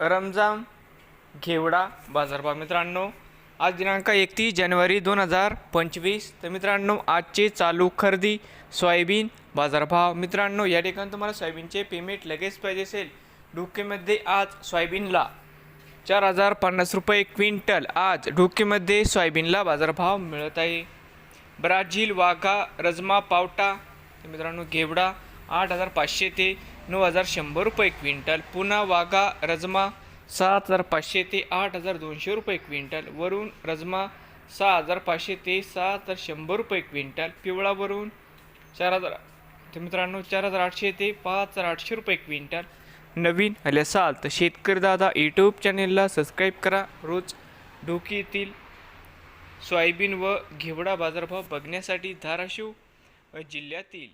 रमजान घेवडा बाजारभाव मित्रांनो आज दिनांक एकतीस जानेवारी दोन हजार पंचवीस. तर मित्रांनो आजचे चालू खरेदी सोयाबीन बाजारभाव मित्रांनो या ठिकाणी तुम्हाला सोयाबीनचे पेमेंट लगेच पाहिजे असेल. डुकेमध्ये आज सोयाबीनला चार हजार पन्नास रुपये क्विंटल आज डुकेमध्ये सोयाबीनला बाजारभाव मिळत आहे. ब्राझील वाघा रजमा पावटा मित्रांनो घेवडा आठ हजार पाचशे ते नऊ हजार शंभर रुपये क्विंटल पुन्हा वाघा रजमा सात हजार पाचशे ते आठ हजार दोनशे रुपये क्विंटल वरून रजमा सहा हजार पाचशे ते सहा हजार शंभर रुपये क्विंटल पिवळावरून चार हजार तर मित्रांनो चार हजार आठशे ते पाच हजार आठशे रुपये क्विंटल. नवीन आले असाल तर शेतकरी दादा यूट्यूब चॅनेलला सबस्क्राईब करा. रोज डोकी येथील सोयाबीन व घेवडा बाजारभाव बघण्यासाठी धाराशिव जिल्ह्यातील